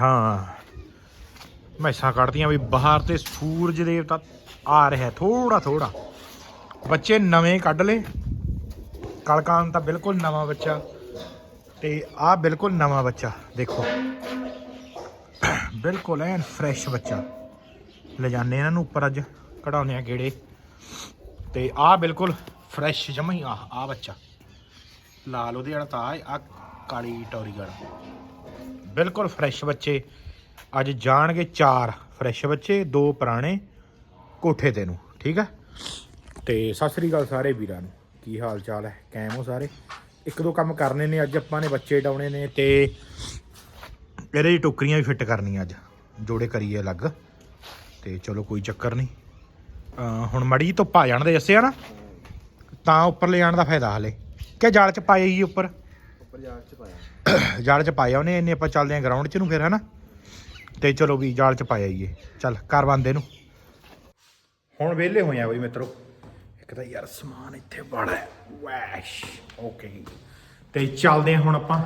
ਹਾਂ। ਮੈਸਾਂ ਕੱਢਦੀਆਂ ਵੀ ਬਾਹਰ ਤੇ ਸੂਰਜ ਦੇਵਤਾ ਆ ਰਿਹਾ ਥੋੜਾ ਥੋੜਾ ਬੱਚੇ ਨਵੇਂ ਕੱਢ ਲੇ ਕਲਕਾਨ ਤਾਂ ਬਿਲਕੁਲ ਨਵਾਂ ਬੱਚਾ। ਤੇ ਆਹ ਬਿਲਕੁਲ ਨਵਾਂ ਬੱਚਾ, ਦੇਖੋ। ਬਿਲਕੁਲ ਐਨ ਫਰੈਸ਼ ਬੱਚਾ। ਲੈ ਜਾਂਦੇ ਇਹਨਾਂ ਨੂੰ ਉੱਪਰ ਅੱਜ, ਕਢਾਉਂਦੇ ਆ ਗੇੜੇ। ਤੇ ਆਹ ਬਿਲਕੁਲ ਫਰੈਸ਼ ਜਮਾ ਹੀ ਆ ਆ ਬੱਚਾ। ਲਾਲ ਉਹਦੇ ਵਾਲਾ ਤਾਂ ਆ ਕਾਲੀ ਟੌਰੀ ਵਾਲਾ। ਬਿਲਕੁਲ ਫਰੈਸ਼ ਬੱਚੇ। ਅੱਜ ਜਾਣਗੇ ਚਾਰ ਫਰੈਸ਼ ਬੱਚੇ, ਦੋ ਪੁਰਾਣੇ ਕੋਠੇ ਤੇ ਨੂੰ, ਠੀਕ ਹੈ ਤੇ ਸਤਿ ਸ੍ਰੀ ਅਕਾਲ ਸਾਰੇ ਵੀਰਾਂ ਨੂੰ। ਕੀ ਹਾਲ ਚਾਲ ਹੈ? ਕਾਇਮ ਹੋ ਸਾਰੇ? ਇੱਕ ਦੋ ਕੰਮ ਕਰਨੇ ਨੇ, ਅੱਜ ਆਪਾਂ ਨੇ ਬੱਚੇ ਡਾਉਣੇ ਨੇ ਤੇ ਇਹਦੇ ਦੀ ਟੋਕਰੀਆਂ ਵੀ ਫਿੱਟ ਕਰਨੀਆਂ ਅੱਜ। ਜੋੜੇ ਕਰੀਏ ਅਲੱਗ। ਤੇ ਚਲੋ ਕੋਈ ਚੱਕਰ ਨਹੀਂ। ਹੁਣ ਮੜੀ ਧੁੱਪ ਆ ਜਾਣ ਦੇ ਜੱਸੇ ਆ ਨਾ? ਤਾਂ ਉੱਪਰ ਲੈ ਜਾਣ ਦਾ ਫਾਇਦਾ ਹਲੇ। ਕਿ ਜਾਲ ਚ ਪਾਏ ਹੀ ਉੱਪਰ? ਉੱਪਰ ਜਾਲ ਚ ਪਾਇਆ। ਜਾਲ ਚ ਪਾਇਆ ਉਹਨੇ, ਇੰਨੇ ਆਪਾਂ ਚੱਲਦੇ ਆਂ ਗਰਾਊਂਡ ਚ ਨੂੰ ਫਿਰ, ਹਨਾ? ਤੇ ਚਲੋ ਵੀ ਜਾਲ ਚ ਪਾਇਆ ਈਏ ਚੱਲ ਕਰ ਬੰਦੇ ਨੂੰ ਹੁਣ ਵਿਹਲੇ ਹੋਏ ਆ ਬਈ ਮਿੱਤਰੋ। ਇੱਕ ਤਾਂ ਯਾਰ ਸਮਾਨ ਇੱਥੇ ਬੜਾ ਵੈਸ਼। ਓਕੇ ਤੇ ਚੱਲਦੇ ਆ ਹੁਣ ਆਪਾਂ।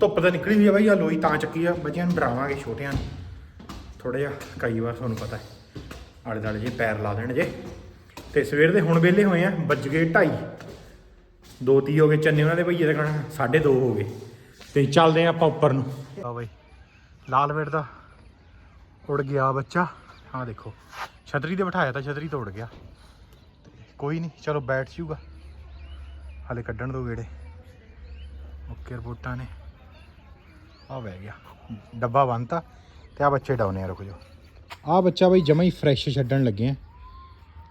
ਧੁੱਪ ਤਾਂ ਨਿਕਲੀ ਹੋਈ ਆ ਬਈ ਆ ਲੋਈ ਤਾਂ ਚੱਕੀ ਆ। ਬੱਚਿਆਂ ਨੂੰ ਡਰਾਵਾਂਗੇ, ਛੋਟਿਆਂ ਨੂੰ। ਥੋੜਾ ਜਿਹਾ, ਕਈ ਵਾਰ ਤੁਹਾਨੂੰ ਪਤਾ ਹੈ। ਆਲੇ ਦਾਲੇ ਜੇ ਪੈਰ ਲਾ ਦੇਣ ਜੇ। ਤੇ ਸਵੇਰ ਦੇ ਹੁਣ ਵਿਹਲੇ ਹੋਏ ਆ, ਵੱਜ ਗਏ 2:30 ਦੋ ਤੀ ਹੋ ਗਏ, ਚੰਨੇ ਉਹਨਾਂ ਦੇ ਭਈਏ ਦਾ ਕਹਿਣਾ ਸਾਢੇ ਦੋ ਹੋ ਗਏ। ਤੇ ਚੱਲਦੇ ਆ ਆਪਾਂ ਉੱਪਰ ਨੂੰ। ਆ ਬਈ, ਲਾਲ ਵੇੜ ਦਾ ਉੜ ਗਿਆ ਬੱਚਾ। ਆਹ ਦੇਖੋ, ਛਤਰੀ ਤੇ ਬਿਠਾਇਆ ਤਾਂ ਛਤਰੀ ਤੋੜ ਗਿਆ। ਤੇ ਕੋਈ ਨਹੀਂ, ਚਲੋ ਬੈਠ ਜੂਗਾ। ਹਾਲੇ ਕੱਢਣ ਦੋ ਗੇੜੇ। ਓਕੇ, ਰਿਪੋਰਟਾਂ ਨੇ। ਆ ਬਹਿ ਗਿਆ। ਡੱਬਾ ਬੰਨਤਾ ਤੇ ਆ ਬੱਚੇ ਡਾਉਨੇ ਆ, ਰੁਕ ਜਾਓ। ਆ ਬੱਚਾ ਬਈ ਜਮਾ ਹੀ ਫਰੈਸ਼ ਛੱਡਣ ਲੱਗੇ ਆ।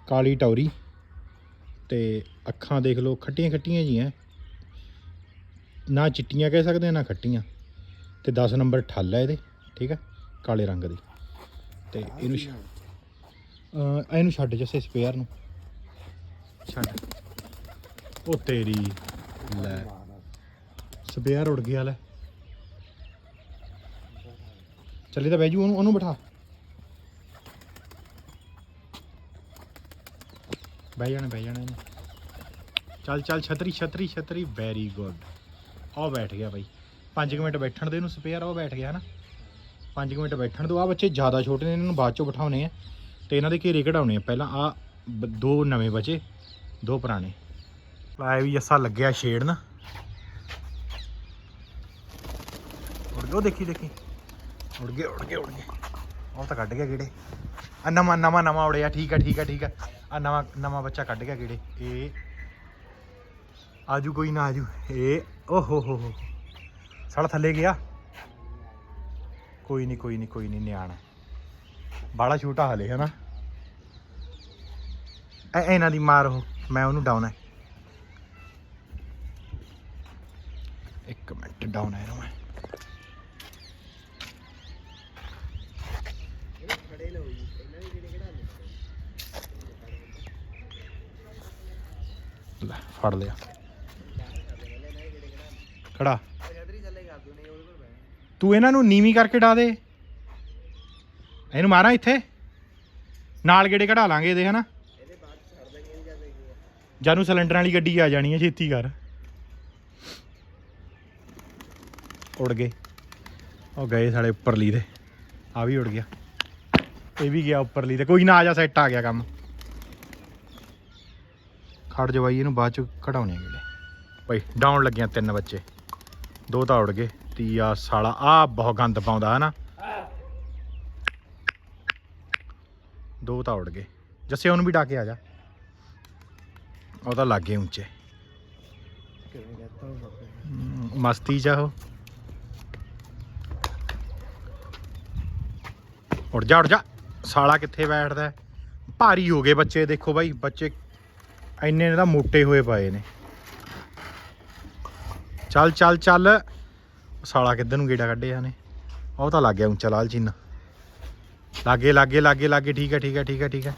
ਕਾਲੀ ਟੌਰੀ। ਤੇ ਅੱਖਾਂ ਦੇਖ ਲਓ ਖੱਟੀਆਂ ਖੱਟੀਆਂ ਜੀਆਂ। ਨਾ ਚਿੱਟੀਆਂ ਕਹਿ ਸਕਦੇ ਆ ਨਾ ਖੱਟੀਆਂ। ਤੇ 10 ਨੰਬਰ ਠੱਲ ਹੈ ਇਹਦੇ ਠੀਕ ਹੈ ਕਾਲੇ ਰੰਗ ਦੀ। ਤੇ ਇਹਨੂੰ ਅਹ ਇਹਨੂੰ ਛੱਡ ਜੱਸੇ ਸਪੇਅਰ ਨੂੰ। ਛੱਡ। ਉਹ ਤੇਰੀ ਲੈ। ਸਪੇਅਰ ਉੜ ਗਿਆ ਲੈ। ਚੱਲੇ ਤਾਂ ਬੈਜੂ ਉਹਨੂੰ ਉਹਨੂੰ ਬਿਠਾ। ਬਹਿ ਜਾਣਾ ਬਹਿ ਜਾਣਾ ਚੱਲ ਚੱਲ, ਛਤਰੀ ਛਤਰੀ ਛਤਰੀ ਵੈਰੀ ਗੁੱਡ ਆਹ ਬੈਠ ਗਿਆ ਬਾਈ। 5 ਮਿੰਟ ਬੈਠਣ ਦੇ ਇਹਨੂੰ ਸਪੇਅਰ ਉਹ ਬੈਠ ਗਿਆ ਨਾ 5 ਮਿੰਟ ਬੈਠਣ ਤੋਂ ਆ ਬੱਚੇ ਜ਼ਿਆਦਾ ਛੋਟੇ ਨੇ, ਇਹਨਾਂ ਨੂੰ ਬਾਅਦ ਚੋਂ ਬਿਠਾਉਣੇ ਆ। ਤੇ ਇਹਨਾਂ ਦੇ ਘੇਰੇ ਕਢਾਉਣੇ ਆ। ਪਹਿਲਾਂ ਆ ਦੋ ਨਵੇਂ ਬਚੇ, ਦੋ ਪੁਰਾਣੇ। ਲਾਇਆ ਵੀ ਜੱਸਾ ਲੱਗਿਆ ਛੇੜ ਨਾ ਉੜ ਗਿਆ ਦੇਖੀ ਦੇਖੀ। ਉੜ ਗਏ ਉੜ ਗਏ ਉੜ ਗਏ। ਉਹ ਤਾਂ ਕੱਢ ਗਿਆ ਕਿਹੜੇ ਆ ਨਵਾਂ ਨਵਾਂ ਨਵਾਂ ਉੜਿਆ। ਠੀਕ ਆ ਠੀਕ ਆ ਠੀਕ ਆ। ਆ ਨਵਾਂ ਨਵਾਂ ਬੱਚਾ ਕੱਢ ਗਿਆ ਕਿਹੜੇ? ਇਹ ਆਜੂ ਕੋਈ ਨਾ ਆਜੂ। ਇਹ ਓ ਹੋ ਹੋ ਹੋ ਸਾਲਾ ਥੱਲੇ ਗਿਆ। ਕੋਈ ਨਹੀਂ ਕੋਈ ਨਹੀਂ ਕੋਈ ਨਹੀਂ ਨਿਆਣਾ। ਬਾਲਾ ਛੋਟਾ ਹਲੇ, ਹਨਾ? ਐ, ਇਹਨਾਂ ਦੀ ਮਾਰ ਉਹ, ਮੈਂ ਉਹਨੂੰ ਡਾਊਨ ਹੈ ਇੱਕ ਮਿੰਟ ਡਾਊਨ ਹੈ ਮੈਂ ਖੜੇ ਲਓ ਜੀ ਇਹਨਾਂ ਦੇ ਜਿਹੜੇ ਕਢਾ ਲਏ ਲੈ, ਫੜ ਲਿਆ। ਖੜਾ। ਤੂੰ ਇਹਨਾਂ ਨੂੰ ਨੀਵੀਂ ਕਰਕੇ ਡਾ ਦੇ। ਇਹਨੂੰ ਮਾਰਾਂ ਇੱਥੇ। ਨਾਲ ਗੇੜੇ ਕਢਾ ਲਾਂਗੇ ਇਹਦੇ, ਹਨਾ? ਜਾਨੂੰ ਸਿਲੰਡਰਾਂ ਵਾਲੀ ਗੱਡੀ ਆ ਜਾਣੀ ਹੈ, ਛੇਤੀ ਕਰ। ਉੜ ਗਏ। ਉਹ ਗਏ ਸਾਲੇ ਉੱਪਰਲੀ ਦੇ। ਆ ਵੀ ਉੜ ਗਿਆ। ਇਹ ਵੀ ਗਿਆ ਉੱਪਰਲੀ ਤੇ ਕੋਈ ਨਾ ਆ ਜਾ, ਸੈੱਟ ਆ ਗਿਆ ਕੰਮ। ਖੜ ਜਵਾਈ ਇਹਨੂੰ ਬਾਅਦ ਚ ਕਢਾਉਣੇ ਗੇੜੇ ਭਾਈ ਡਾਉਣ ਲੱਗਿਆ ਤਿੰਨ ਬੱਚੇ। ਦੋ ਤਾਂ ਉੜ ਗਏ। ਤੀਆ, ਸਾਲਾ ਆ ਬਹੁਤ ਗੰਦ ਪਾਉਂਦਾ, ਹਨਾ? ਦੋ ਤਾਂ ਉੜ ਗਏ। ਜੱਸੇ, ਉਹਨੂੰ ਵੀ ਡਾ ਕੇ ਆ ਜਾ। ਉਹ ਤਾਂ ਲੱਗੇ ਉੱਚੇ। ਮਸਤੀ ਚ ਉਹ। ਉੜ ਜਾ ਉੜ ਜਾ। ਸਾਲਾ ਕਿੱਥੇ ਬੈਠਦਾ ਭਾਰੀ ਹੋ ਗਏ ਬੱਚੇ, ਦੇਖੋ ਬਾਈ, ਬੱਚੇ ਇੰਨੇ ਨੇ ਤਾਂ ਮੋਟੇ ਹੋਏ ਪਏ ਨੇ। ਚੱਲ ਚੱਲ ਚੱਲ। ਸਾਲਾ ਕਿੱਧਰ ਨੂੰ ਗੇੜਾ ਕੱਢਿਆ ਨੇ ਉਹ ਤਾਂ ਲੱਗ ਗਿਆ ਉੱਚਾ ਲਾਲ ਚੀਨਾ ਲਾਗੇ ਲਾਗੇ ਲਾਗੇ ਲਾਗੇ। ਠੀਕ ਹੈ ਠੀਕ ਹੈ ਠੀਕ ਹੈ ਠੀਕ ਹੈ।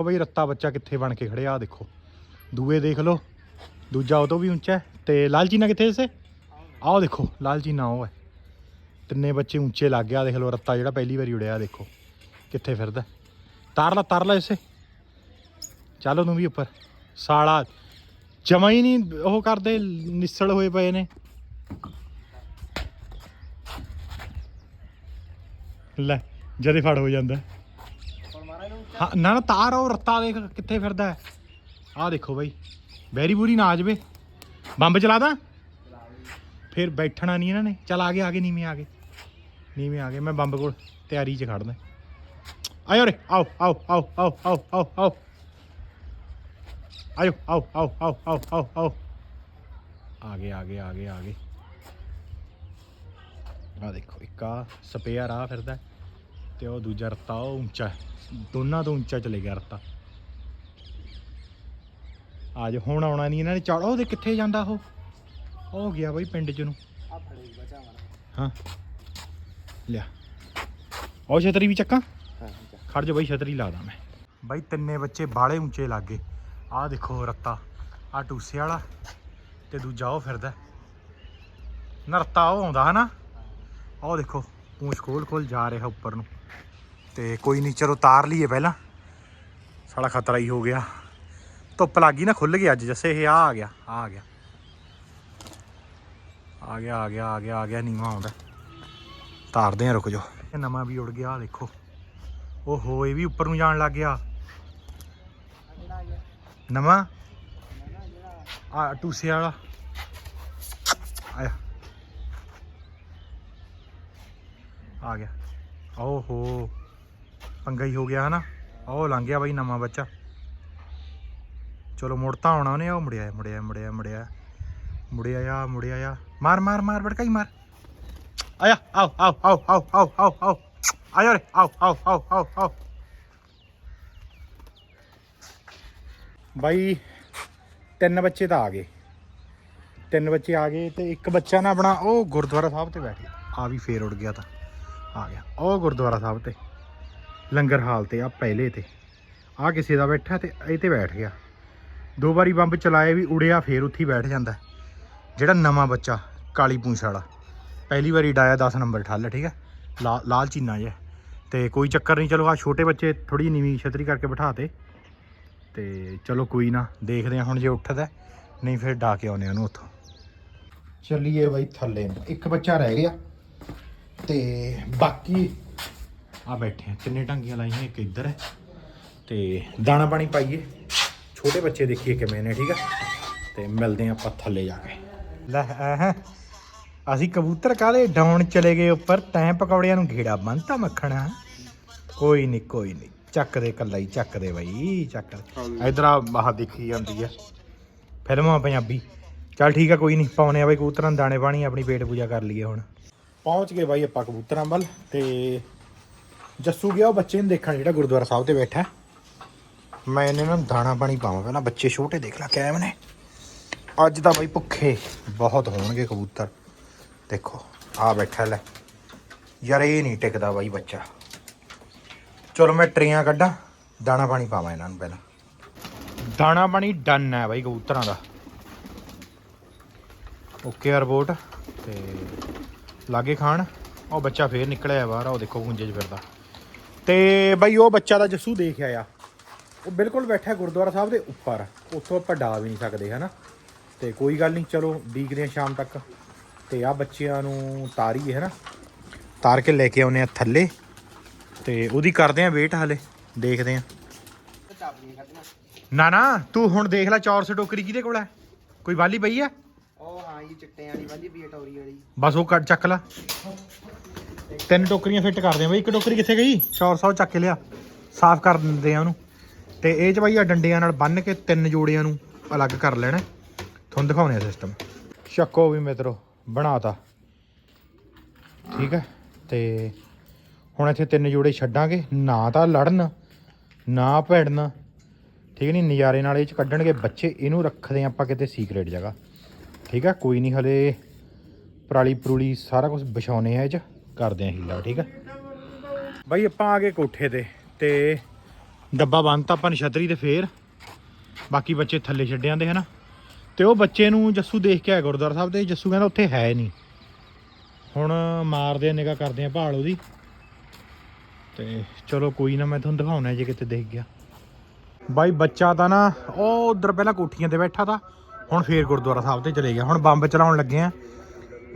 ਉਹ ਬਈ ਰੱਤਾ ਬੱਚਾ ਕਿੱਥੇ ਬਣ ਕੇ ਖੜਿਆ ਆ ਦੇਖੋ। ਦੂਏ ਦੇਖ ਲਓ। ਦੂਜਾ ਉਹ ਤੋਂ ਵੀ ਉੱਚਾ ਹੈ। ਤੇ ਲਾਲ ਚੀਨਾ ਕਿੱਥੇ ਇਸੇ? ਆਹ ਦੇਖੋ, ਲਾਲ ਚੀਨਾ ਉਹ ਹੈ। ਤਿੰਨੇ ਬੱਚੇ ਉੱਚੇ ਲੱਗ ਗਿਆ ਦੇਖ ਲਓ, ਰੱਤਾ ਜਿਹੜਾ ਪਹਿਲੀ ਵਾਰੀ ਉੜਿਆ ਦੇਖੋ। ਕਿੱਥੇ ਫਿਰਦਾ? ਤਾਰ ਲਾ तारला ਲਾ ਇਸੇ। ਚੱਲ ਨੂੰ ਵੀ ਉੱਪਰ। ਸਾਲਾ, ਜਮਾ ਹੀ ਨਹੀਂ ਉਹ ਕਰਦੇ, ਨਿਸਲ ਹੋਏ ਪਏ ਨੇ। ਲੈ, ਜਦੇ ਫੜ ਹੋ ਜਾਂਦਾ। ਹਾਂ, ਨਾ ਨਾ, ਤਾਰ ਉਹ ਰੱਤਾ ਦੇਖ ਕਿੱਥੇ ਫਿਰਦਾ ਆਹ ਦੇਖੋ ਬਾਈ, ਬੈਰੀ ਬੂਰੀ ਨਾ ਆ ਜਾਵੇ। ਬੰਬ ਚਲਾ ਦਾਂ? ਫਿਰ ਬੈਠਣਾ ਨਹੀਂ ਇਹਨਾਂ ਨੇ। ਚੱਲ ਆ ਗਏ ਆ ਗਏ, ਨੀਵੇਂ ਆ ਗਏ। ਨੀਵੇਂ ਆ ਗਏ, ਮੈਂ ਬੰਬ ਕੋਲ ਤਿਆਰੀ 'ਚ ਖੜਦਾ ਆਇਓ ਰੇ ਆਓ ਆਓ ਆਓ ਆਓ ਆਓ ਆਓ ਆਓ ਆਇਓ ਆਓ ਆਓ ਆਓ ਆਓ ਆਓ ਆਓ ਆ ਗਏ ਆ ਗਏ ਆ ਗਏ ਆ ਗਏ ਆ ਦੇਖੋ ਇੱਕ ਆ ਸਪੇਅਰ ਆ ਫਿਰਦਾ ਤੇ ਉਹ ਦੂਜਾ ਰੱਤਾ ਉਹ ਉੱਚਾ। ਦੋਨਾਂ ਤੋਂ ਉੱਚਾ ਚਲੇ ਗਿਆ ਰੱਤਾ ਅੱਜ ਹੁਣ ਆਉਣਾ ਨਹੀਂ ਇਹਨਾਂ ਨੇ ਚੜ ਉਹਦੇ ਕਿੱਥੇ ਜਾਂਦਾ ਉਹ ਉਹ ਗਿਆ ਬਈ ਪਿੰਡ ਚ ਨੂੰ ਆ ਹਾਂ ਲਿਆ ਉਹ ਛਤਰੀ ਵੀ ਚੱਕਾਂ ਖੜ ਜਾ ਬਈ, ਛਤਰੀ ਲਾ ਦਾਂ ਮੈਂ। ਬਾਈ, ਤਿੰਨੇ ਬੱਚੇ ਬਾਲੇ ਉੱਚੇ ਲੱਗੇ। ਆਹ ਦੇਖੋ ਰੱਤਾ, ਆਹ ਟੂਸੇ ਵਾਲਾ ਤੇ ਦੂਜਾ ਉਹ ਫਿਰਦਾ। ਨਰਤਾ ਉਹ ਆਉਂਦਾ, ਹਨਾ? ਉਹ ਦੇਖੋ ਪੂੰਛ ਖੋਲ ਖੋਲ ਜਾ ਰਿਹਾ ਉੱਪਰ ਨੂੰ। ਤੇ ਕੋਈ ਨਹੀਂ ਚਲੋ ਤਾਰ ਲਈਏ ਪਹਿਲਾਂ। ਸਾਡਾ ਖਤਰਾ ਹੀ ਹੋ ਗਿਆ। ਧੁੱਪ ਲੱਗ ਗਈ ਨਾ ਖੁੱਲ ਗਿਆ ਅੱਜ ਜੱਸੇ, ਇਹ ਆ ਆ ਗਿਆ, ਆ ਆ ਗਿਆ। ਆ ਗਿਆ ਆ ਗਿਆ ਆ ਗਿਆ ਆ ਗਿਆ, ਨੀਵਾ ਆਉਂਦਾ। ਤਾਰਦੇ ਆ, ਰੁਕ ਜਾਓ। ਇਹ ਨਵਾਂ ਵੀ ਉੜ ਗਿਆ, ਆਹ ਦੇਖੋ। ਓਹੋ, ਇਹ ਵੀ ਉੱਪਰ ਨੂੰ ਜਾਣ ਲੱਗ ਗਿਆ। ਨਵਾਂ? ਆ, ਟੂਸੇ ਵਾਲਾ। ਆਇਆ। ਆ ਗਿਆ। ਓਹੋ, ਪੰਗਾ ਹੀ ਹੋ ਗਿਆ, ਹਨਾ? ਉਹ ਲੰਘ ਗਿਆ ਬਾਈ ਨਵਾਂ ਬੱਚਾ। ਚਲੋ ਮੁੜ ਤਾਂ ਆਉਣਾ ਉਹਨੇ ਉਹ ਮੁੜਿਆ ਮੁੜਿਆ ਮੁੜਿਆ ਮੁੜਿਆ। ਮੁੜਿਆ ਆ ਮੁੜਿਆ ਆ। ਮਾਰ ਮਾਰ ਮਾਰ ਬੜਕਾਈ ਮਾਰ। ਆਇਆ ਆਓ ਆਓ ਆਓ ਆਓ ਆਓ ਆਓ। ਆਓ ਆਇਆ ਰੇ ਆਓ ਆਓ ਆਓ ਆਓ ਆਓ ਬਾਈ, ਤਿੰਨ ਬੱਚੇ ਤਾਂ ਆ ਗਏ। ਤਿੰਨ ਬੱਚੇ ਆ ਗਏ ਤੇ ਇੱਕ ਬੱਚਾ ਨਾ ਆਪਣਾ ਉਹ ਗੁਰਦੁਆਰਾ ਸਾਹਿਬ ਤੇ ਬੈਠ ਗਿਆ। ਆ ਵੀ ਫੇਰ ਉੱਡ ਗਿਆ ਤਾਂ। ਆ ਗਿਆ। ਉਹ ਗੁਰਦੁਆਰਾ ਸਾਹਿਬ ਤੇ। ਲੰਗਰ ਹਾਲ ਤੇ ਆ ਪਹਿਲੇ ਤੇ। ਆ ਕਿਸੇ ਦਾ ਬੈਠਾ ਤੇ ਇਹ ਤੇ ਬੈਠ ਗਿਆ। ਦੋ ਵਾਰੀ ਬੰਬ ਚਲਾਏ ਵੀ ਉੜਿਆ, ਫੇਰ ਉੱਥੇ ਬੈਠ ਜਾਂਦਾ। ਜਿਹੜਾ ਨਵਾਂ ਬੱਚਾ, ਕਾਲੀ ਪੂੰਛ ਵਾਲਾ। ਪਹਿਲੀ ਵਾਰੀ ਡਾਇਆ 10 ਨੰਬਰ ਠੱਲ, ਠੀਕ ਹੈ? ਲਾ- ਲਾਲ ਚੀਨਾ ਜਿਹਾ। ਤੇ ਕੋਈ ਚੱਕਰ ਨਹੀਂ, ਚਲੋ ਆ ਛੋਟੇ ਬੱਚੇ ਥੋੜੀ ਨੀਵੀਂ ਛਤਰੀ ਕਰਕੇ ਬਿਠਾਤੇ। ਤੇ ਚਲੋ ਕੋਈ ਨਾ, ਦੇਖਦੇ ਹਾਂ ਹੁਣ ਜੇ ਉੱਠਦਾ ਨਹੀਂ ਫਿਰ ਡਾ ਕੇ ਆਉਨੇ ਉਹਨੂੰ ਉੱਥੋਂ। ਚੱਲੀਏ ਬਾਈ ਥੱਲੇ ਨੂੰ ਇੱਕ ਬੱਚਾ ਰਹਿ ਗਿਆ ਤੇ ਬਾਕੀ ਆ ਬੈਠੇ ਆ ਤਿੰਨੇ ਟਾਂਗੀਆਂ ਲਾਈਆਂ, ਇੱਕ ਇੱਧਰ ਹੈ। ਤੇ ਦਾਣਾ ਪਾਣੀ ਪਾਈਏ। ਛੋਟੇ ਬੱਚੇ ਦੇਖੀਏ ਕਿਵੇਂ ਨੇ, ਠੀਕ ਆ? ਤੇ ਮਿਲਦੇ ਆ ਆਪਾਂ ਥੱਲੇ ਜਾ ਕੇ। ਲੈ ਐ ਅਸੀਂ ਕਬੂਤਰ ਕਾਲੇ ਡਾਉਣ ਚਲੇ ਗਏ ਉੱਪਰ, ਤੈਂ ਪਕੌੜਿਆਂ ਨੂੰ ਘੇੜਾ ਬੰਨਤਾ ਮੱਖਣਾ ਕੋਈ ਨਹੀਂ ਕੋਈ ਨਹੀਂ ਚੱਕ ਦੇ ਕੱਲਾ ਹੀ, ਚੱਕ ਦੇ ਬਾਈ, ਚੱਕ ਇਧਰ ਆ, ਆਹ ਦੇਖੀ ਜਾਂਦੀ ਆ। ਫਿਲਮਾਂ ਪੰਜਾਬੀ। ਚੱਲ ਠੀਕ ਆ, ਕੋਈ ਨਹੀਂ ਪਾਉਨੇ ਆ ਬਾਈ ਕਬੂਤਰਾਂ ਨੂੰ ਦਾਣੇ ਪਾਣੀ, ਆਪਣੀ ਪੇਟ ਪੂਜਾ ਕਰ ਲਈਏ ਹੁਣ। ਪਹੁੰਚ ਗਏ ਬਾਈ ਆਪਾਂ ਕਬੂਤਰਾਂ ਵੱਲ ਤੇ ਜੱਸੂ ਗਿਆ, ਉਹ ਬੱਚੇ ਨੂੰ ਦੇਖਣ, ਜਿਹੜਾ ਗੁਰਦੁਆਰਾ ਸਾਹਿਬ ਤੇ ਬੈਠਾ। ਮੈਂ ਇਹਨਾਂ ਨੂੰ ਦਾਣਾ ਪਾਣੀ ਪਾਵਾਂ, ਪਹਿਲਾਂ ਬੱਚੇ ਛੋਟੇ ਦੇਖ ਲੈ, ਕੈਮ ਨੇ। ਅੱਜ ਤਾਂ ਬਾਈ ਭੁੱਖੇ ਬਹੁਤ ਹੋਣਗੇ ਕਬੂਤਰ। ਦੇਖੋ ਆ ਬੈਠਾ ਲੈ। ਯਾਰ ਇਹ ਨਹੀਂ ਟਿਕਦਾ ਬਾਈ ਬੱਚਾ। ਚਲੋ ਮੈਂ ਟਰੇਆਂ ਕੱਢਾਂ, ਦਾਣਾ ਪਾਣੀ ਪਾਵਾਂ ਇਹਨਾਂ ਨੂੰ ਪਹਿਲਾਂ। ਦਾਣਾ ਪਾਣੀ ਡਨ ਹੈ ਬਾਈ ਕਬੂਤਰਾਂ ਦਾ। ਓਕੇ ਆ ਰਿਪੋਰਟ ਤੇ ਲਾਗੇ ਖਾਣ। ਉਹ ਬੱਚਾ ਫੇਰ ਨਿਕਲਿਆ ਬਾਹਰ, ਉਹ ਦੇਖੋ ਗੁੰਜੇ 'ਚ ਫਿਰਦਾ। ਤੇ ਬਾਈ ਉਹ ਬੱਚਾ ਦਾ ਜੱਸੂ ਦੇਖ ਆਇਆ। ਉਹ ਬਿਲਕੁਲ ਬੈਠਾ ਗੁਰਦੁਆਰਾ ਸਾਹਿਬ ਦੇ ਉੱਪਰ। ਉੱਥੋਂ ਆਪਾਂ ਡਾ ਵੀ ਨਹੀਂ ਸਕਦੇ, ਹਨਾ? ਤੇ ਕੋਈ ਗੱਲ ਨਹੀਂ, ਚਲੋ ਡੀਕਦੇ ਹਾਂ ਸ਼ਾਮ ਤੱਕ। ਤੇ ਆ ਬੱਚਿਆਂ ਨੂੰ ਤਾਰੀ ਹੈ ਨਾ ਤਾਰ ਕੇ ਲੈ ਕੇ ਆਉਨੇ ਆ ਥੱਲੇ। ਤੇ ਉਹਦੀ ਕਰਦੇ ਆ ਵੇਟ ਹਲੇ ਦੇਖਦੇ ਆ। ਨਾ ਨਾ ਤੂੰ ਹੁਣ ਦੇਖ ਲੈ ਚੌਰਸ ਟੋਕਰੀ ਕਿਹਦੇ ਕੋਲ ਹੈ ਕੋਈ ਵਾਲੀ ਪਈ ਉਹ ਹਾਂ ਜੀ ਚਿੱਟੇ ਵਾਲੀ ਵਾਲੀ ਬੀਟੌਰੀ ਵਾਲੀ। ਬਸ ਉਹ ਕੱਢ ਚੱਕ ਲੈ। ਤਿੰਨ ਟੋਕਰੀਆਂ ਫਿੱਟ ਕਰਦੇ ਆ ਬਈ ਇੱਕ ਟੋਕਰੀ ਕਿੱਥੇ ਗਈ? ਚੌਰ ਸੌ ਚੱਕ ਕੇ ਲਿਆ ਸਾਫ਼ ਕਰ ਦਿੰਦੇ ਆ ਉਹਨੂੰ। ਤੇ ਇਹ ਚ ਬਈ ਆ ਡੰਡਿਆਂ ਨਾਲ ਬੰਨ ਕੇ ਤਿੰਨ ਜੋੜਿਆਂ ਨੂੰ ਅਲੱਗ ਕਰ ਲੈਣਾ। ਤੁਹਾਨੂੰ ਦਿਖਾਉਣੇ ਆ ਸਿਸਟਮ ਚੱਕੋ ਵੀ ਮਿੱਤਰੋ ਬਣਾਤਾ। ਠੀਕ ਹੈ ਤੇ ਹੁਣ ਇੱਥੇ ਤਿੰਨ ਜੋੜੇ ਛੱਡਾਂਗੇ, ਨਾ ਤਾਂ ਲੜਨ, ਨਾ ਭੈੜਨ। ਠੀਕ ਨਹੀਂ ਨਜ਼ਾਰੇ ਨਾਲ ਇਹ ਚ ਕੱਢਣਗੇ, ਬੱਚੇ ਇਹਨੂੰ ਰੱਖਦੇ ਹਾਂ ਆਪਾਂ ਕਿਤੇ ਸੀਕ੍ਰੇਟ ਜਗ੍ਹਾ। ਠੀਕ ਆ, ਕੋਈ ਨਹੀਂ ਹਲੇ ਪਰਾਲੀ ਪਰੂਲੀ ਸਾਰਾ ਕੁਝ ਵਿਛਾਉਨੇ ਆ ਇਹ ਚ, ਕਰਦੇ ਆ ਹੀਲਾ, ਠੀਕ ਆ? ਬਾਈ, ਆਪਾਂ ਆ ਗਏ ਕੋਠੇ ਤੇ ਤੇ ਡੱਬਾ ਬੰਨਤਾ ਆਪਾਂ ਨਛਤਰੀ ਛਤਰੀ ਤੇ ਫੇਰ। ਬਾਕੀ ਬੱਚੇ ਥੱਲੇ ਛੱਡੇ ਜਾਂਦੇ ਹਨਾ? ਤੇ ਉਹ ਬੱਚੇ ਨੂੰ ਜੱਸੂ ਦੇਖ ਕੇ ਆਇਆ ਗੁਰਦੁਆਰਾ ਸਾਹਿਬ ਤੇ, ਜੱਸੂ ਕਹਿੰਦਾ ਉੱਥੇ ਹੈ ਨਹੀਂ ਹੁਣ ਮਾਰਦੇ ਆ ਨਿਗਾ ਕਰਦੇ ਆ ਭਾਲ ਉਹਦੀ। ਤੇ ਚਲੋ ਕੋਈ ਨਾ ਮੈਂ ਤੁਹਾਨੂੰ ਦਿਖਾਉਣਾ ਜੇ ਕਿਤੇ ਦੇਖ ਗਿਆ। ਬਾਈ ਬੱਚਾ ਤਾਂ ਨਾ, ਉਹ ਉਧਰ ਪਹਿਲਾਂ ਕੋਠੀਆਂ ਤੇ ਬੈਠਾ ਤਾ, ਹੁਣ ਫੇਰ ਗੁਰਦੁਆਰਾ ਸਾਹਿਬ ਤੇ ਚਲੇ ਗਿਆ। ਹੁਣ ਬੰਬ ਚਲਾਉਣ ਲੱਗੇ ਆ।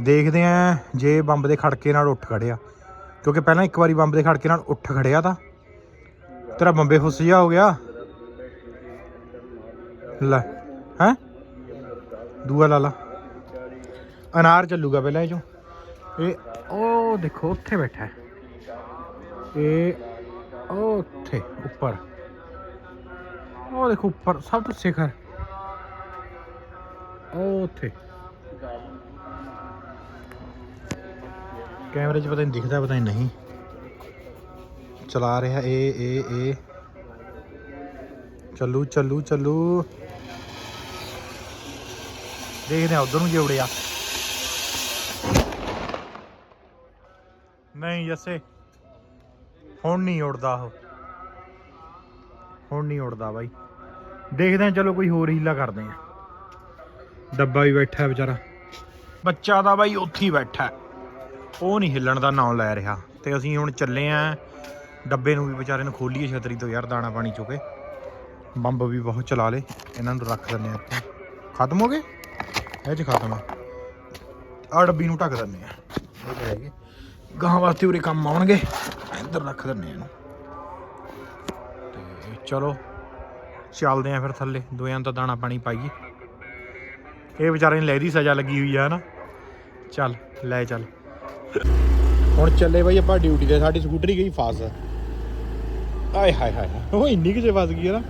ਦੇਖਦੇ ਆ ਜੇ ਬੰਬ ਦੇ ਖੜਕੇ ਨਾਲ ਉੱਠ ਖੜਿਆ। ਕਿਉਂਕਿ ਪਹਿਲਾਂ ਇੱਕ ਵਾਰੀ ਬੰਬ ਦੇ ਖੜਕੇ ਨਾਲ ਉੱਠ ਖੜਿਆ ਤਾਂ। ਤੇਰਾ ਬੰਬੇ ਫੁੱਸ ਜਾ ਹੋ ਗਿਆ। ਲੈ, ਹੈ? ਦੂਆ ਲਾ ਲਾ। ਅਨਾਰ ਚੱਲੂਗਾ ਪਹਿਲਾਂ ਇਹ ਚੋਂ। ਇਹ, ਉਹ ਦੇਖੋ, ਉੱਥੇ ਬੈਠਾ ਹੈ। ਇਹ ਉਹ ਉੱਥੇ ਉੱਪਰ ਉਹ ਦੇਖੋ ਉੱਪਰ ਸਭ ਤੋਂ ਸਿਖਰ ਉਹ ਉੱਥੇ ਕੈਮਰੇ 'ਚ ਪਤਾ ਨਹੀਂ ਦਿਖਦਾ ਪਤਾ ਨਹੀਂ ਨਹੀਂ ਚਲਾ ਰਿਹਾ ਇਹ ਇਹ ਇਹ ਚੱਲੂ ਚੱਲੂ ਚੱਲੂ ਦੇਖਦੇ ਆ ਉਧਰ ਨੂੰ ਜੇ ਉੜਿਆ ਨਹੀਂ ਜੱਸੇ ਹੁਣ ਨਹੀਂ ਉੜਦਾ ਉਹ। ਹੁਣ ਨਹੀਂ ਉੜਦਾ ਬਾਈ। ਦੇਖਦੇ ਆ ਚਲੋ ਕੋਈ ਹੋਰ ਹੀਲਾ ਕਰਦੇ ਆ ਡੱਬਾ ਵੀ ਬੈਠਾ ਹੈ ਵਿਚਾਰਾ। ਬੱਚਾ ਦਾ ਬਾਈ ਉੱਥੇ ਹੀ ਬੈਠਾ ਉਹ ਨਹੀਂ ਹਿੱਲਣ ਦਾ ਨਾਂ ਲੈ ਰਿਹਾ। ਤੇ ਅਸੀਂ ਹੁਣ ਚੱਲੇ ਆ ਡੱਬੇ ਨੂੰ ਵੀ ਵਿਚਾਰੇ ਨੂੰ ਖੋਲੀਏ ਛਤਰੀ ਤੋਂ ਯਾਰ, ਦਾਣਾ ਪਾਣੀ ਚੁਕੇ ਬੰਬ ਵੀ ਬਹੁਤ ਚਲਾ ਲੇ। ਇਹਨਾਂ ਨੂੰ ਰੱਖ ਦਿੰਨੇ ਆ ਆਪਾਂ। ਖਤਮ ਹੋ ਗਏ? ਇਹ ਚ ਖਤਮ ਆ। ਆ ਡੱਬੀ ਨੂੰ ਢੱਕ ਦਿੰਨੇ ਆ ਇਹ ਗਾਂ ਵਾਸਤੇ ਉਰੇ ਕੰਮ ਆਉਣਗੇ। ਇੱਧਰ ਰੱਖ ਦਿੰਨੇ ਇਹਨੂੰ। ਤੇ ਚਲੋ, ਚੱਲਦੇ ਆ ਫਿਰ ਥੱਲੇ। ਦੋਆਂ ਦਾ ਦਾਣਾ ਪਾਣੀ ਪਾਈਏ। ਇਹ ਵਿਚਾਰੇ ਨੂੰ ਲਹਿਦੀ ਸਜ਼ਾ ਲੱਗੀ ਹੋਈ ਆ ਨਾ ਚੱਲ, ਲੈ ਚੱਲ। ਹੁਣ ਚੱਲੇ ਬਈ ਆਪਾਂ ਡਿਊਟੀ ਤੇ, ਸਾਡੀ ਸਕੂਟਰੀ ਗਈ ਫਸ। ਆਏ ਹਾਏ ਹਾਏ ਉਹ ਇੰਨੀ ਕਿਸੇ ਫਸ ਗਈ ਨਾ।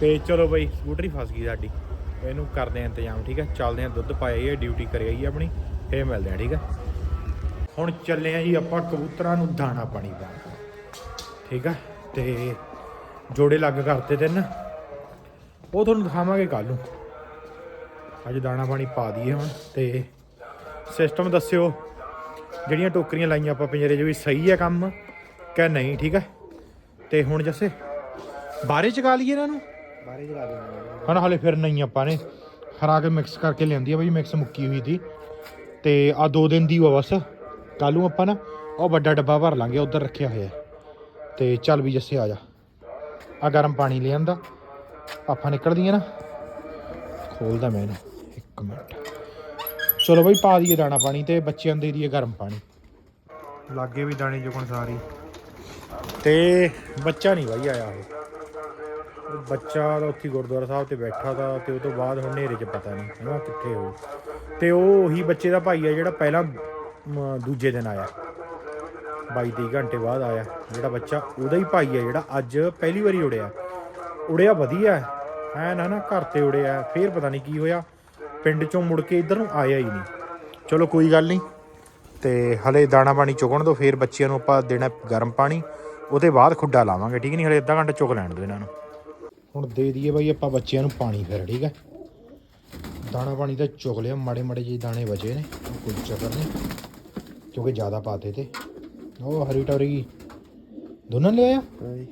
ਤੇ ਚਲੋ ਬਈ, ਸਕੂਟਰੀ ਫਸ ਗਈ ਸਾਡੀ। ਇਹਨੂੰ ਕਰਦੇ ਆ ਇੰਤਜ਼ਾਮ, ਠੀਕ ਹੈ ਚੱਲਦੇ ਆ ਦੁੱਧ ਪਾਇਆ ਹੀ ਡਿਊਟੀ ਕਰਿਆ ਹੀ ਆਪਣੀ। ਫੇਰ ਮਿਲਦੇ ਆ ਠੀਕ ਹੈ ਹੁਣ ਚੱਲੇ ਆ ਜੀ ਆਪਾਂ ਕਬੂਤਰਾਂ ਨੂੰ ਦਾਣਾ ਪਾਣੀ ਪਾਉਣ ਠੀਕ ਆ? ਤੇ ਜੋੜੇ ਲੱਗ ਕਰਤੇ ਤਿੰਨ ਉਹ ਤੁਹਾਨੂੰ ਦਿਖਾਵਾਂਗੇ ਕੱਲ ਨੂੰ। ਅੱਜ ਦਾਣਾ ਪਾਣੀ ਪਾ ਦਈਏ ਹੁਣ ਤੇ ਸਿਸਟਮ ਦੱਸਿਓ ਜਿਹੜੀਆਂ ਟੋਕਰੀਆਂ ਲਾਈਆਂ ਆਪਾਂ ਪਿੰਜਰੇ 'ਚ ਵੀ ਸਹੀ ਹੈ ਕੰਮ ਕਿ ਨਹੀਂ ਠੀਕ ਹੈ ਤੇ ਹੁਣ ਜੱਸੇ ਬਾਰੇ ਚਕਾ ਲਈਏ ਇਹਨਾਂ ਨੂੰ? ਬਾਰੇ ਜਲਾ ਦੇਣਾ ਹਣ ਹਾਲੇ ਫਿਰ ਨਹੀਂ ਆਪਾਂ ਨੇ। ਹਰਾ ਕੇ ਮਿਕਸ ਕਰਕੇ ਲਿਆਂਦੀ ਆ ਬਈ ਮਿਕਸ ਮੁੱਕੀ ਹੋਈ ਸੀ ਤੇ ਆ ਦੋ ਦਿਨ ਦੀ ਵਾ ਬਸ। ਕੱਲ ਨੂੰ ਆਪਾਂ ਨਾ ਉਹ ਵੱਡਾ ਡੱਬਾ ਭਰ ਲਾਂਗੇ ਉਧਰ ਰੱਖਿਆ ਹੋਇਆ। ਤੇ ਚੱਲ ਵੀ ਜੱਸੇ ਆ ਜਾ। ਆ ਗਰਮ ਪਾਣੀ ਲੈ ਆਂਦਾ। ਆਪਾਂ ਨਿਕਲਦੀਆਂ ਨਾ। ਖੋਲਦਾ ਮੈਂ ਇਹਨੂੰ ਇੱਕ ਮਿੰਟ। ਚਲੋ ਬਈ ਪਾ ਦਈਏ ਦਾਣਾ ਪਾਣੀ ਤੇ ਬੱਚਿਆਂ ਦੇ ਦਈਏ ਗਰਮ ਪਾਣੀ। ਲਾਗੇ ਵੀ ਦਾਣੇ ਜੁਗਣ ਸਾਰੀ। ਤੇ ਬੱਚਾ ਨਹੀਂ ਬਾਈ ਆਇਆ ਉਹ। ਬੱਚਾ ਤਾਂ ਉੱਥੇ ਗੁਰਦੁਆਰਾ ਸਾਹਿਬ ਤੇ ਬੈਠਾ ਤਾ ਤੇ ਉਹ ਤੋਂ ਬਾਅਦ ਹੁਣ ਹਨੇਰੇ 'ਚ ਪਤਾ ਨਹੀਂ ਹੈਗਾ ਕਿੱਥੇ ਹੋ ਤੇ ਉਹ ਉਹੀ ਬੱਚੇ ਦਾ ਭਾਈ ਆ ਜਿਹੜਾ ਪਹਿਲਾਂ ਦੂਜੇ ਦਿਨ ਆਇਆ। 22 23 ਘੰਟੇ ਬਾਅਦ ਆਇਆ। ਜਿਹੜਾ ਬੱਚਾ ਉਹਦਾ ਹੀ ਭਾਈ ਆ ਜਿਹੜਾ ਅੱਜ ਪਹਿਲੀ ਵਾਰੀ ਉੜਿਆ। ਉੜਿਆ ਵਧੀਆ ਐ ਨਾ ਨਾ ਘਰ ਤੇ ਉੜਿਆ। ਫੇਰ ਪਤਾ ਨਹੀਂ ਕੀ ਹੋਇਆ। ਪਿੰਡ ਚੋਂ ਮੁੜ ਕੇ ਇੱਧਰ ਨੂੰ ਆਇਆ ਹੀ ਨਹੀਂ। ਚਲੋ ਕੋਈ ਗੱਲ ਨਹੀਂ। ਤੇ ਹਲੇ ਦਾਣਾ ਪਾਣੀ ਚੁਗਣ ਤੋਂ ਫੇਰ ਬੱਚਿਆਂ ਨੂੰ ਆਪਾਂ ਦੇਣਾ ਗਰਮ ਪਾਣੀ। ਉਹਦੇ ਬਾਅਦ ਖੁੱਡਾ ਲਾਵਾਂਗੇ ਠੀਕ ਨਹੀਂ? ਹਲੇ ਅੱਧਾ ਘੰਟਾ ਚੁਗ ਲੈਣ ਦਿਓ ਇਹਨਾਂ ਨੂੰ। ਹੁਣ ਦੇ ਦਈਏ ਬਾਈ ਆਪਾਂ ਬੱਚਿਆਂ ਨੂੰ ਪਾਣੀ ਫਿਰ ਠੀਕ ਹੈ? ਦਾਣਾ ਪਾਣੀ ਤਾਂ ਚੁਗ ਲਿਆ। ਮਾੜੇ ਮਾੜੇ ਜਿਹੇ ਦਾਣੇ ਬਚੇ ਨੇ। ਕੋਈ ਚੱਕਰ ਨਹੀਂ। ਕਿਉਂਕਿ ਜ਼ਿਆਦਾ ਪਾਤੇ ਤੇ। ਉਹ ਹਰੀ ਟੌਰੀ ਦੋਨਾਂ ਲਿਆਇਆ? ਹਾਂਜੀ।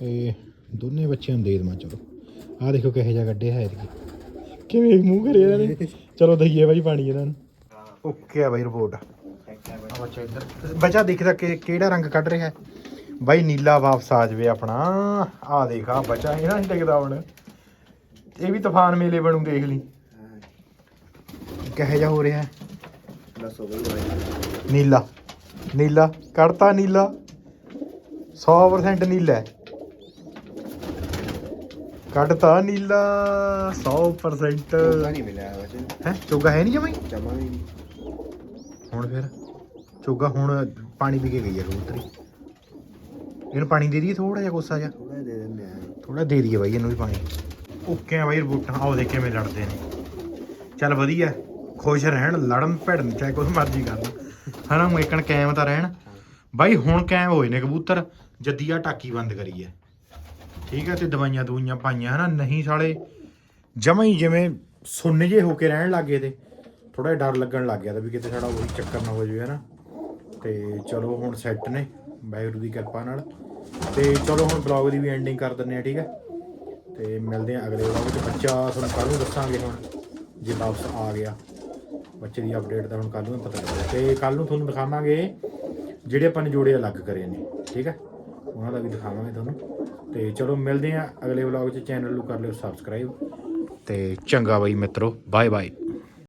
ਇਹ ਦੋਨੇ ਬੱਚਿਆਂ ਨੂੰ ਦੇ ਦੇਵਾਂ ਚਲੋ। ਆਹ ਦੇਖੋ ਕਿਹੋ ਜਿਹਾ ਗੱਡੇ ਹੈ ਇਹਦੀ ਕਿਵੇਂ ਮੂੰਹ ਕਰਿਆ ਇਹਨਾਂ ਨੇ? ਚਲੋ ਦਈਏ ਬਾਈ ਪਾਣੀ ਇਹਨਾਂ ਨੂੰ। ਓਕੇ ਆ ਬਾਈ ਰਿਪੋਰਟ ਆ ਬੱਚਾ ਇੱਧਰ। ਬੱਚਾ ਦੇਖਦਾ ਕਿ ਕਿਹੜਾ ਰੰਗ ਕੱਢ ਰਿਹਾ ਹੈ। ਬਾਈ ਨੀਲਾ ਵਾਪਸ ਆ ਜਵੇ ਆਪਣਾ। ਆ ਦੇਖ ਆ ਬੱਚਾ ਇਹਨਾਂ ਨਹੀਂ ਟਿਕਦਾ ਹੁਣ। ਇਹ ਵੀ ਤੂਫਾਨ ਮੇਲੇ ਬਣੂ ਦੇਖ ਲਈ। ਕਿਹੋ ਜਿਹਾ ਹੋ ਰਿਹਾ ਹੈ। ਬਾਈ ਨੀਲਾ। ਨੀਲਾ। ਕੱਢਤਾ ਨੀਲਾ। 100% ਨੀਲਾ ਹੈ। ਕੱਢਤਾ ਨੀਲਾ। 100% ਉਹਦਾ ਨਹੀਂ ਮਿਲਿਆ ਵੈਸੇ ਹੈ? ਚੋਗਾ ਹੈ ਨਹੀਂ ਜਮਾਈ? ਜਮਾ ਵੀ ਨਹੀਂ। ਹੁਣ ਫਿਰ? ਚੋਗਾ ਹੁਣ ਪਾਣੀ ਪੀ ਕੇ ਗਈ ਹੈ ਕਬੂਤਰੀ ਇਹਨੂੰ ਪਾਣੀ ਦੇ ਦਈਏ ਥੋੜਾ ਜਿਹਾ ਕੋਸਾ ਜਿਹਾ। ਥੋੜਾ ਦੇ ਦਿੰਦੇ ਆ। ਥੋੜਾ ਦੇ ਦਈਏ ਬਾਈ ਇਹਨੂੰ ਵੀ ਪਾਣੀ। ਓਕੇ ਆ ਬਾਈ ਰਬੂਟਾਂ ਆਓ ਦੇਖ ਕਿਵੇਂ ਲੜਦੇ ਨੇ। ਚੱਲ ਵਧੀਆ। ਖੁਸ਼ ਰਹਿਣ, ਲੜਨ, ਭਿੜਨ, ਚਾਹੇ ਕੁਝ ਮਰਜ਼ੀ ਕਰਨ ਹਨਾ ਮੇਕਣ ਕਾਇਮ ਤਾਂ ਰਹਿਣ। ਬਾਈ, ਹੁਣ ਕਾਇਮ ਹੋਏ ਨੇ ਕਬੂਤਰ। ਜੱਦੀ ਆ ਟਾਕੀ ਬੰਦ ਕਰੀ ਹੈ ਠੀਕ ਹੈ ਤੇ ਦਵਾਈਆਂ ਦਵਾਈਆਂ ਪਾਈਆਂ, ਹਨਾ। ਨਹੀਂ ਸਾਲੇ, ਜਮਾਂ ਹੀ ਜਿਵੇਂ ਸੁੰਨ ਜੇ ਹੋ ਕੇ ਰਹਿਣ ਲੱਗੇ ਤੇ। ਥੋੜਾ ਡਰ ਲੱਗਣ ਲੱਗ ਗਿਆ ਤਾਂ ਵੀ ਕਿਤੇ ਸਾਡਾ ਉਹੀ ਚੱਕਰ ਨਾ ਹੋ ਜਾਵੇ, ਹਨਾ। ਤੇ ਚਲੋ, ਹੁਣ ਸੈੱਟ ਨੇ। ਵਾਹਿਗੁਰੂ ਦੀ ਕਿਰਪਾ ਨਾਲ। ਤੇ ਚਲੋ, ਹੁਣ ਬਲੌਗ ਦੀ ਵੀ ਐਂਡਿੰਗ ਕਰ ਦਿੰਨੇ ਆ ਠੀਕ ਹੈ ਤੇ ਮਿਲਦੇ ਆ ਅਗਲੇ ਵਲੌਗ 'ਚ। ਬੱਚਾ ਤੁਹਾਨੂੰ ਕੱਲ੍ਹ ਨੂੰ ਦੱਸਾਂਗੇ ਹੁਣ, ਜੇ ਵਾਪਸ ਆ ਗਿਆ। ਬੱਚੇ ਦੀ ਅਪਡੇਟ ਦਾ ਹੁਣ ਕੱਲ੍ਹ ਨੂੰ ਪਤਾ ਲੱਗਦਾ ਤੇ ਕੱਲ੍ਹ ਨੂੰ ਤੁਹਾਨੂੰ ਦਿਖਾਵਾਂਗੇ ਜਿਹੜੇ ਆਪਾਂ ਨੇ ਜੋੜੇ ਅਲੱਗ ਕਰੇ ਨੇ, ਠੀਕ ਹੈ? ਉਹਨਾਂ ਦਾ ਵੀ ਦਿਖਾਵਾਂਗੇ ਤੁਹਾਨੂੰ। ਤੇ ਚਲੋ ਮਿਲਦੇ ਆ ਅਗਲੇ ਵਲੌਗ 'ਚ। ਚੈਨਲ ਨੂੰ ਕਰ ਲਿਓ ਸਬਸਕ੍ਰਾਈਬ ਤੇ ਚੰਗਾ ਬਾਈ ਮਿੱਤਰੋ। Bye bye